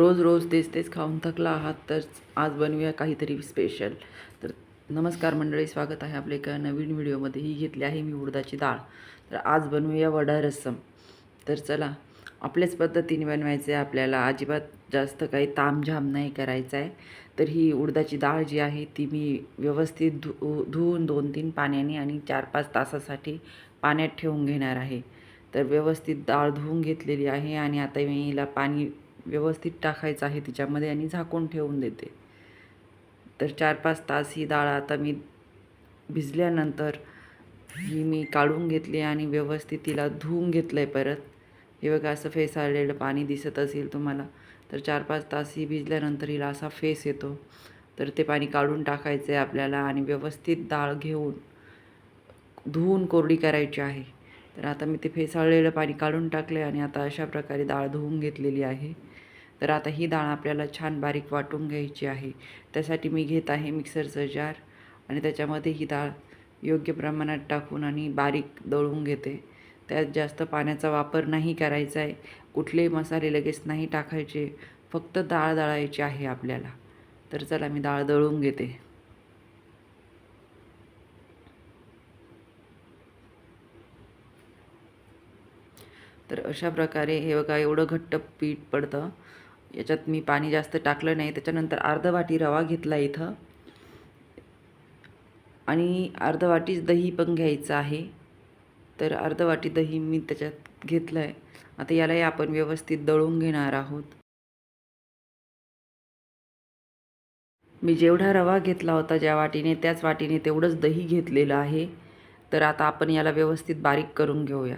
रोज रोज तेच तेच खाऊन थकला आहात तर आज बनवूया काहीतरी स्पेशल तर नमस्कार मंडळी स्वागत आहे आपल्या एका नवीन व्हिडिओमध्ये. ही घेतली आहे मी उडदाची डाळ. तर आज बनवूया वडा रस्सम तर चला आपल्याच पद्धतीने बनवायचं आहे आपल्याला. अजिबात जास्त काही तामझाम नाही करायचं आहे तर ही उडदाची डाळ जी आहे ती मी व्यवस्थित धु धुवून दोन तीन पाण्याने आणि चार पाच तासासाठी पाण्यात ठेवून घेणार आहे. तर व्यवस्थित डाळ धुवून घेतलेली आहे आणि आता मी हिला पाणी व्यवस्थित टाकायचं आहे तिच्यामध्ये आणि झाकून ठेवून देते. तर चार पाच तास ही डाळ आता मी भिजल्यानंतर ही मी काढून घेतली आणि व्यवस्थित तिला धुवून घेतलं आहे परत. हे बघा असं फेसाळलेलं पाणी दिसत असेल तुम्हाला तर चार पाच तास ही भिजल्यानंतर हिला असा फेस येतो. तर ते पाणी काढून टाकायचं आहे आपल्याला आणि व्यवस्थित डाळ घेऊन धुवून कोरडी करायची आहे. तर आता मी ते फेसाळलेलं पाणी काढून टाकले आणि आता अशा प्रकारे डाळ धुवून घेतलेली आहे. तर आता ही डाळ आपल्याला छान बारीक वाटून घ्यायची आहे. त्यासाठी मी घेत आहे मिक्सरचं जार आणि त्याच्यामध्ये ही डाळ योग्य प्रमाणात टाकून आणि बारीक दळून घेते. त्यात जास्त पाण्याचा वापर नाही करायचा आहे. कुठलेही मसाले लगेच नाही टाकायचे. फक्त डाळ दळायची आहे आपल्याला. तर चला मी डाळ दळून घेते. तर अशा प्रकारे हे बघा एवढं घट्ट पीठ पडतं. याच्यात मी पाणी जास्त टाकलं नाही. त्याच्यानंतर अर्ध वाटी रवा घेतला इथं. आणि अर्ध वाटीच दही पण घ्यायचं आहे. तर अर्ध वाटी दही मी त्याच्यात घेतलं आहे आता यालाही आपण व्यवस्थित दळून घेणार आहोत. मी जेवढा रवा घेतला होता ज्या वाटीने त्याच वाटीने तेवढंच दही घेतलेलं आहे. तर आता आपण याला व्यवस्थित बारीक करून घेऊया.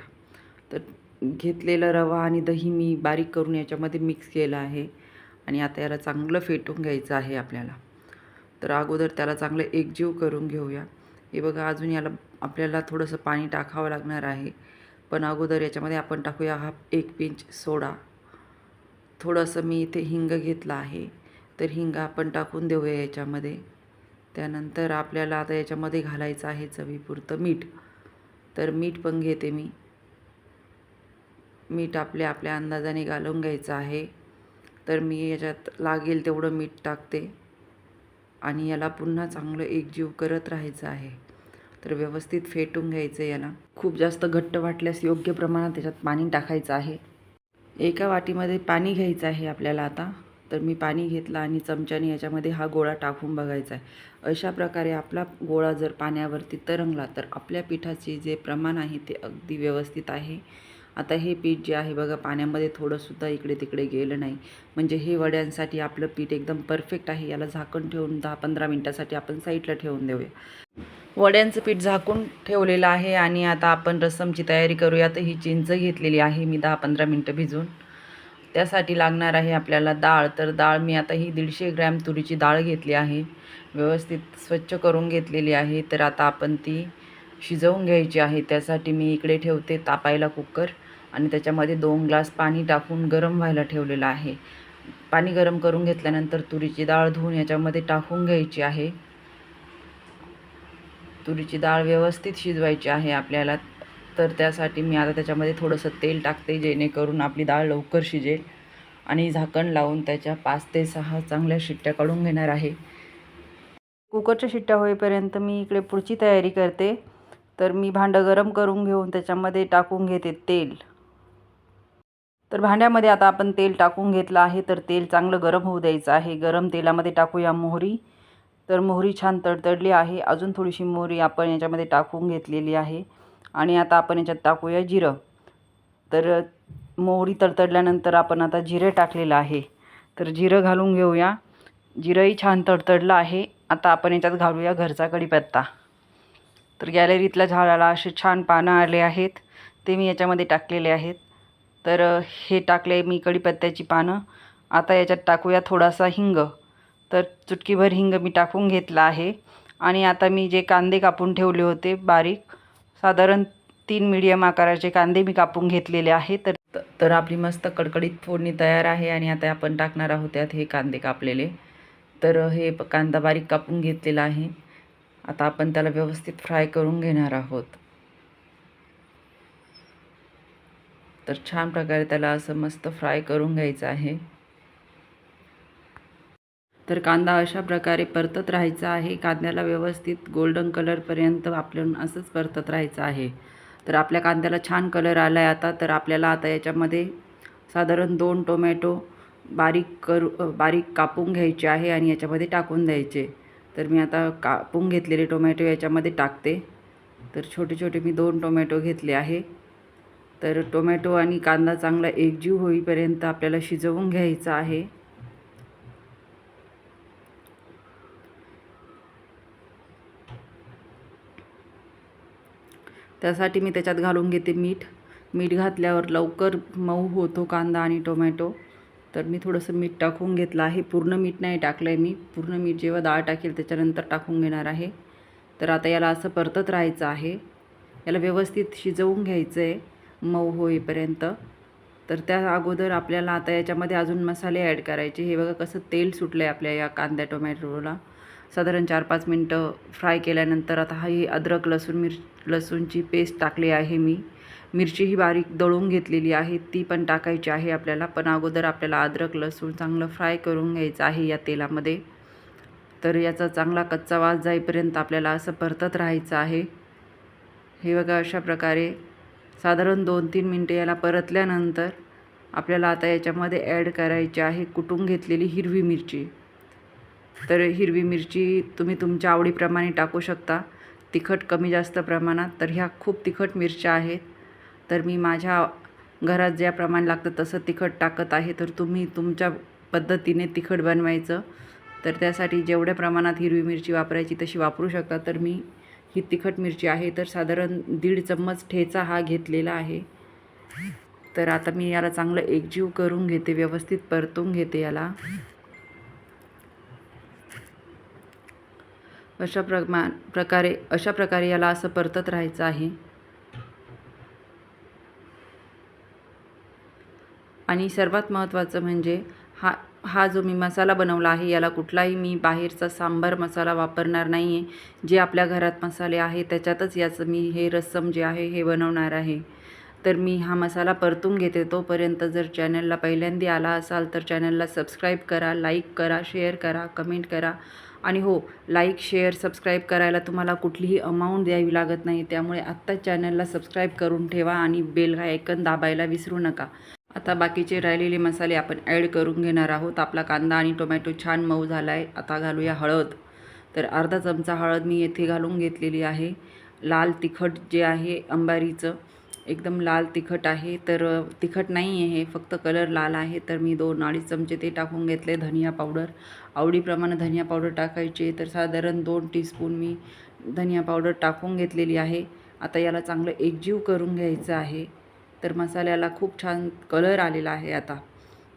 तर घेतलेलं रवा आणि दही मी बारीक करून याच्यामध्ये मिक्स केलं आहे. आणि आता याला चांगलं फेटून घ्यायचं आहे आपल्याला. तर अगोदर त्याला चांगलं एकजीव करून घेऊया. हे बघा अजून याला आपल्याला थोडंसं पाणी टाकावं लागणार आहे. पण अगोदर याच्यामध्ये आपण टाकूया हा एक पिंच सोडा. थोडंसं मी इथे हिंग घेतलं आहे. तर हिंग आपण टाकून देऊया याच्यामध्ये. त्यानंतर आपल्याला आता याच्यामध्ये घालायचं आहे चवीपुरतं मीठ. तर मीठ पण घेते मी. मीठ आपल्या आपल्या अंदाजाने घालून घ्यायचं आहे. तर मी याच्यात लागेल तेवढं मीठ टाकते. आणि याला पुन्हा चांगलं एकजीव करत राहायचं आहे. तर व्यवस्थित फेटून घ्यायचं याला. खूप जास्त घट्ट वाटल्यास योग्य प्रमाणात त्याच्यात पाणी टाकायचं आहे. एका वाटीमध्ये पाणी घ्यायचं आहे आपल्याला आता. तर मी पाणी घेतलं आणि चमच्याने याच्यामध्ये हा गोळा टाकून बघायचा आहे. अशा प्रकारे आपला गोळा जर पाण्यावरती तरंगला तर आपल्या पिठाचे जे प्रमाण आहे ते अगदी व्यवस्थित आहे. आता हे पीठ जे आहे बघा पाण्यामध्ये थोडंसुद्धा इकडे तिकडे गेलं नाही. म्हणजे हे वड्यांसाठी आपलं पीठ एकदम परफेक्ट आहे. याला झाकण ठेवून दहा पंधरा मिनटासाठी आपण साईडला ठेवून देऊया. वड्यांचं पीठ झाकून ठेवलेलं आहे आणि आता आपण रसमची तयारी करूया तर ही चिंच घेतलेली आहे मी दहा पंधरा मिनटं भिजून. त्यासाठी लागणार आहे आपल्याला डाळ. तर डाळ मी आता ही दीडशे ग्रॅम तुरीची डाळ घेतली आहे. व्यवस्थित स्वच्छ करून घेतलेली आहे. तर आता आपण ती शिजवून घ्यायची आहे. त्यासाठी मी इकडे ठेवते तापायला कुकर. आणि त्याच्यामध्ये दोन ग्लास पाणी टाकून गरम व्हायला ठेवलेलं आहे. पाणी गरम करून घेतल्यानंतर तुरीची डाळ धुवून याच्यामध्ये टाकून घ्यायची आहे. तुरीची डाळ व्यवस्थित शिजवायची आहे आपल्याला. तर त्यासाठी मी आता त्याच्यामध्ये थोडंसं तेल टाकते जेणेकरून आपली डाळ लवकर शिजेल. आणि झाकण लावून त्याच्या पाच ते सहा चांगल्या शिट्ट्या काढून घेणार आहे. कुकरच्या शिट्ट्या होईपर्यंत मी इकडे पुढची तयारी करते. तर मी भांडं गरम करून घेऊन त्याच्यामध्ये टाकून घेते तेल. तर भांड्यामध्ये आता आपण तेल टाकून घेतलं आहे तर तेल चांगलं गरम होऊ द्यायचं आहे. गरम तेलामध्ये टाकूया मोहरी. तर मोहरी छान तडतडली आहे. अजून थोडीशी मोहरी आपण याच्यामध्ये टाकून घेतलेली आहे. आणि आता आपण याच्यात टाकूया जिरं. तर मोहरी तडतडल्यानंतर आपण आता जिरे टाकलेलं आहे. तर जिरं घालून घेऊया. जिरंही छान तडतडलं आहे. आता आपण याच्यात घालूया घरचा कढीपत्ता. तर गॅलरीतल्या झाडाला असे छान पानं आले आहेत. ते मी याच्यामध्ये टाकलेले आहेत. तर हे टाकले मी कढीपत्त्याची पानं. आता याच्यात टाकूया थोडासा हिंग. तर चुटकीभर हिंग मी टाकून घेतला आहे. आणि आता मी जे कांदे कापून ठेवले होते बारीक साधारण तीन मीडियम आकाराचे कांदे मी कापून घेतलेले आहे. तर तर आपली मस्त कडकडीत फोडणी तयार आहे आणि आता आपण टाकणार आहोत त्यात हे कांदे कापलेले. तर हे कांदा बारीक कापून घेतलेला आहे. आता आपण त्याला व्यवस्थित फ्राय करून घेणार आहोत. तर छान प्रकारे त्याला असं मस्त फ्राय करून घ्यायचं आहे. तर कांदा अशा प्रकारे परतत राहायचा आहे. कांद्याला व्यवस्थित गोल्डन कलरपर्यंत आपण असंच परतत राहायचं आहे. तर आपल्या कांद्याला छान कलर आला आहे आता. तर आपल्याला आता याच्यामध्ये साधारण दोन टोमॅटो बारीक करू बारीक कापून घ्यायचे आहे आणि याच्यामध्ये टाकून द्यायचे. तर मी आता कापून घेतलेले टोमॅटो याच्यामध्ये टाकते. तर छोटे छोटे मी दोन टोमॅटो घेतले आहे. तर टोमॅटो आणि कांदा चांगला एकजीव होईपर्यंत आपल्याला शिजवून घ्यायचा आहे. त्यासाठी मी त्याच्यात घालून घेते मीठ. मीठ घातल्यावर लवकर मऊ होतो कांदा आणि टोमॅटो. तर मी थोडंसं मीठ टाकून घेतलं आहे. पूर्ण मीठ नाही टाकलं आहे मी. पूर्ण मीठ जेव्हा डाळ टाकेल त्याच्यानंतर टाकून घेणार आहे. तर आता याला असं परतत राहायचं आहे. याला व्यवस्थित शिजवून घ्यायचं आहे मऊ होईपर्यंत. तर त्या अगोदर आपल्याला आता याच्यामध्ये अजून मसाले ॲड करायचे. हे बघा कसं तेल सुटलं आहे आपल्या या कांद्या टोमॅटोला. साधारण चार पाच मिनटं फ्राय केल्यानंतर आता हा ही अद्रक लसूण मिर लसूणची पेस्ट टाकली आहे मी. मिरची ही बारीक दळून घेतलेली आहे. ती पण टाकायची आहे आपल्याला. पण अगोदर आपल्याला अद्रक लसूण चांगलं फ्राय करून घ्यायचं आहे या तेलामध्ये. तर याचा चांगला कच्चा वास जाईपर्यंत आपल्याला असं परतत राहायचं आहे. हे बघा अशा प्रकारे साधारण दोन तीन मिनटे याला परतल्यानंतर आपल्याला आता याच्यामध्ये ॲड करायची आहे कुटून घेतलेली हिरवी मिरची. तर हिरवी मिरची तुम्ही तुमच्या आवडीप्रमाणे टाकू शकता. तिखट कमी जास्त प्रमाणात तर ह्या खूप तिखट मिरच्या आहेत. तर मी माझ्या घरात ज्या प्रमाण लागतं तसं तिखट टाकत आहे. तर तुम्ही तुमच्या पद्धतीने तिखट बनवायचं. तर त्यासाठी जेवढ्या प्रमाणात हिरवी मिरची वापरायची तशी वापरू शकता. तर मी ही तिखट मिरची आहे तर साधारण दीड चम्मच ठेचा हा घेतलेला आहे. तर आता मी याला चांगलं एकजीव करून घेते व्यवस्थित परतून घेते याला. अशा प्रमा प्रकारे अशा प्रकारे याला असं परतत राहायचं आहे. आणि सर्वात महत्त्वाचं म्हणजे हा हा जो मी मसाला बनवला आहे याला कुठलाही मी बाहेरचा सांबार मसाला वापरणार नाही आहे जे आपल्या घरात मसाले आहे त्याच्यातच याचं मी हे रस्सम जे आहे हे बनवणार आहे. तर मी हा मसाला परतून घेते तोपर्यंत जर चॅनलला पहिल्यांदा आला असाल तर चॅनलला सबस्क्राईब करा लाईक करा शेअर करा कमेंट करा. आणि हो लाईक शेअर सबस्क्राईब करायला तुम्हाला कुठलीही अमाऊंट द्यावी लागत नाही. त्यामुळे आत्ताच चॅनलला सबस्क्राईब करून ठेवा आणि बेल हा ऐकन दाबायला विसरू नका. आता बाकीचे राहिलेले मसाले आपण ॲड करून घेणार आहोत. आपला कांदा आणि टोमॅटो छान मऊ झाला आहे आता घालूया हळद. तर अर्धा चमचा हळद मी येथे घालून घेतलेली आहे. लाल तिखट जे आहे अंबारीचं एकदम लाल तिखट आहे. तर तिखट नाही आहे हे फक्त कलर लाल आहे. तर मी दोन अडीच चमचे ते टाकून घेतले धनिया पावडर आवडीप्रमाणे धनिया पावडर टाकायचे. तर साधारण दोन टीस्पून मी धनिया पावडर टाकून घेतलेली आहे. आता याला चांगलं एकजीव करून घ्यायचं आहे. तर मसाल्याला खूप छान कलर आलेला आहे आता.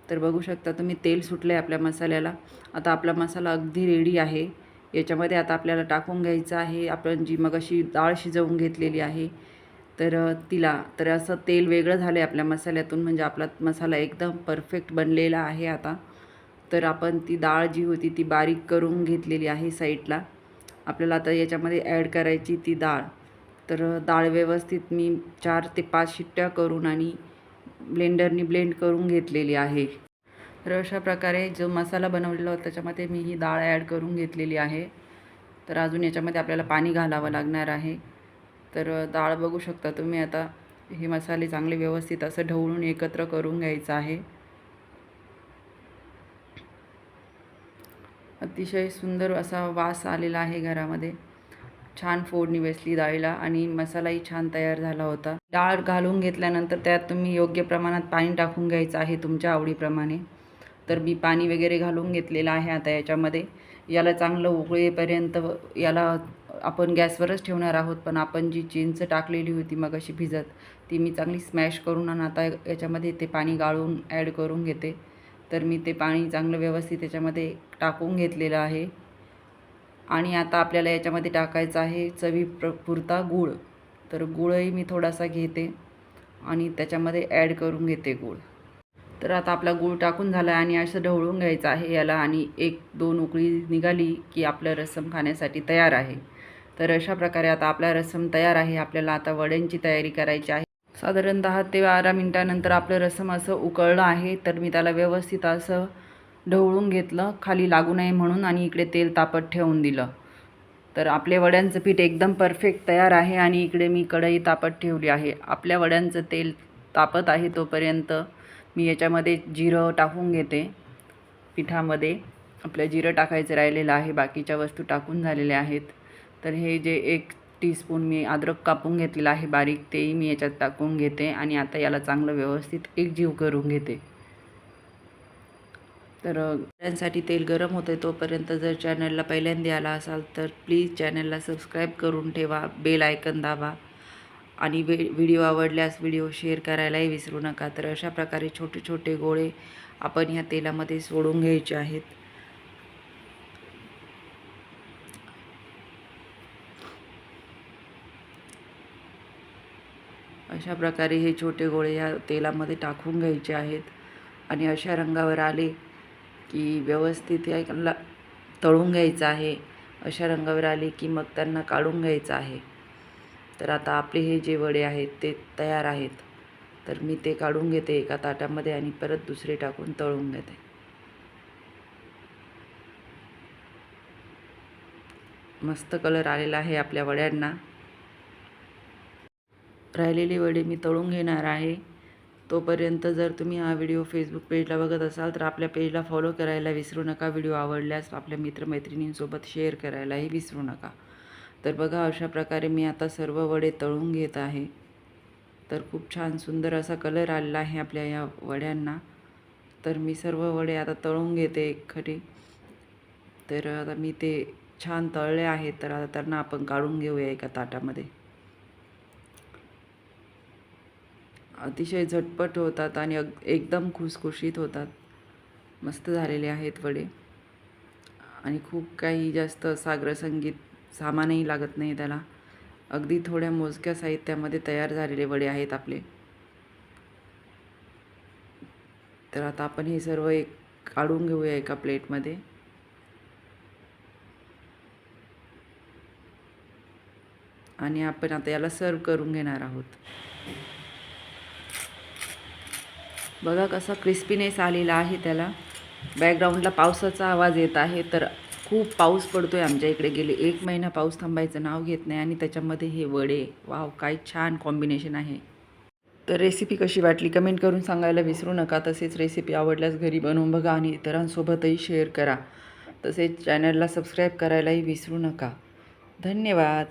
तर बघू शकता तुम्ही तेल सुटलं आहे आपल्या मसाल्याला. आता आपला मसाला अगदी रेडी आहे. याच्यामध्ये आता आपल्याला टाकून घ्यायचं आहे. आपण जी मग अशी डाळ शिजवून घेतलेली आहे तर तिला. तर असं तेल वेगळं झालं आहे आपल्या मसाल्यातून म्हणजे आपला मसाला एकदम परफेक्ट बनलेला आहे आता. तर आपण ती डाळ जी होती ती बारीक करून घेतलेली आहे साईडला आपल्याला आता याच्यामध्ये ॲड करायची ती डाळ. तर डाळ व्यवस्थित मी चार ते पाच शिट्ट्या करून आणि ब्लेंडरनी ब्लेंड करून घेतलेली आहे. तर अशा प्रकारे जो मसाला बनवलेला होता त्याच्यामध्ये मी ही डाळ ॲड करून घेतलेली आहे. तर अजून याच्यामध्ये आपल्याला पाणी घालावं लागणार आहे. तर डाळ बघू शकता तुम्ही आता हे मसाले चांगले व्यवस्थित असं ढवळून एकत्र करून घ्यायचं आहे. अतिशय सुंदर असा वास आलेला आहे घरामध्ये. छान फोडणी बसली डाळीला आणि मसालाही छान तयार झाला होता. डाळ घालून घेतल्यानंतर त्यात तुम्ही योग्य प्रमाणात पाणी टाकून घ्यायचं आहे तुमच्या आवडीप्रमाणे. तर मी पाणी वगैरे घालून घेतलेलं आहे आता याच्यामध्ये. याला चांगलं उकळेपर्यंत याला आपण गॅसवरच ठेवणार आहोत पण आपण जी चिंच टाकलेली होती मग अशी भिजत ती मी चांगली स्मॅश करून आणि आता याच्यामध्ये ते पाणी गाळून ॲड करून घेते. तर मी ते पाणी चांगलं व्यवस्थित याच्यामध्ये टाकून घेतलेलं आहे. आणि आता आपल्याला याच्यामध्ये टाकायचं आहे चवी प्र पुरता गूळ. तर गुळही मी थोडासा घेते आणि त्याच्यामध्ये ॲड करून घेते गूळ. तर आता आपला गूळ टाकून झाला आहे आणि असं ढवळून घ्यायचं आहे याला आणि एक दोन उकळी निघाली की आपलं रस्सम खाण्यासाठी तयार आहे. तर अशा प्रकारे आता आपला रस्सम तयार आहे. आपल्याला आता वड्यांची तयारी करायची आहे. साधारण दहा ते बारा मिनटानंतर आपलं रसम असं उकळलं आहे तर मी त्याला व्यवस्थित असं ढवळून घेतलं खाली लागू नये म्हणून आणि इकडे तेल तापत ठेवून दिलं. तर आपले वड्यांचं पीठ एकदम परफेक्ट तयार आहे आणि इकडे मी कढई तापत ठेवली आहे. आपल्या वड्यांचं तेल तापत आहे तोपर्यंत मी याच्यामध्ये जिरं टाकून घेते. पिठामध्ये आपलं जिरं टाकायचं राहिलेलं आहे बाकीच्या वस्तू टाकून झालेल्या आहेत. तर हे जे एक टीस्पून मी अद्रक कापून घेतलेलं आहे बारीक तेही मी याच्यात टाकून घेते आणि आता याला चांगलं व्यवस्थित एकजीव करून घेते. तर त्यांसाठी तेल गरम होते तोपर्यंत जर चॅनलला पहिल्यांदा आला असाल तर प्लीज चॅनलला सबस्क्राईब करून ठेवा बेल आयकन दाबा आणि वे व्हिडिओ आवडल्यास व्हिडिओ शेअर करायलाही विसरू नका. तर अशा प्रकारे छोटे छोटे गोळे आपण ह्या तेलामध्ये सोडून घ्यायचे आहेत. अशा प्रकारे हे छोटे गोळे या तेलामध्ये टाकून घ्यायचे आहेत आणि अशा रंगावर आले की व्यवस्थित याला तळून घ्यायचं आहे अशा रंगावर आले की मग त्यांना काढून घ्यायचं आहे. तर आता आपले हे जे वडे आहेत ते तयार आहेत. तर मी ते काढून घेते एका ताटामध्ये आणि परत दुसरे टाकून तळून घेते. मस्त कलर आलेला आहे आपल्या वड्यांना. राहिलेले वडे मी तळून घेणार आहे. तोपर्यंत जर तुम्ही हा व्हिडिओ फेसबुक पेजला बघत असाल तर आपल्या पेजला फॉलो करायला विसरू नका. व्हिडिओ आवडल्यास आपल्या मित्रमैत्रिणींसोबत शेअर करायलाही विसरू नका. तर बघा अशा प्रकारे मी आता सर्व वडे तळून घेत आहे. तर खूप छान सुंदर असा कलर आलेला आहे आपल्या या वड्यांना. तर मी सर्व वडे आता तळून घेते खरी तर आता मी ते छान तळले आहेत तर आता त्यांना आपण काढून घेऊया एका ताटामध्ये. अतिशय झटपट होतात आणि अग एकदम खुसखुशीत होतात. मस्त झालेले आहेत वडे. आणि खूप काही जास्त साग्रसंगीत सामानही लागत नाही त्याला. अगदी थोड्या मोजक्या साहित्यामध्ये तयार झालेले वडे आहेत आपले. तर आता आपण हे सर्व एक काढून घेऊया एका प्लेटमध्ये. आणि आपण आता याला सर्व करून घेणार आहोत. बघा कसा क्रिस्पीनेस आलेला आहे त्याला. बॅकग्राऊंडला पावसाचा आवाज येत आहे तर खूप पाऊस पडतो आहे आमच्या इकडे. गेले एक महिना पाऊस थांबायचं नाव घेत नाही आणि त्याच्यामध्ये हे वडे. वाव काय छान कॉम्बिनेशन आहे. तर रेसिपी कशी वाटली कमेंट करून सांगायला विसरू नका. तसेच रेसिपी आवडल्यास घरी बनवून बघा आणि इतरांसोबतही शेअर करा. तसेच चॅनलला सबस्क्राईब करायलाही विसरू नका. धन्यवाद.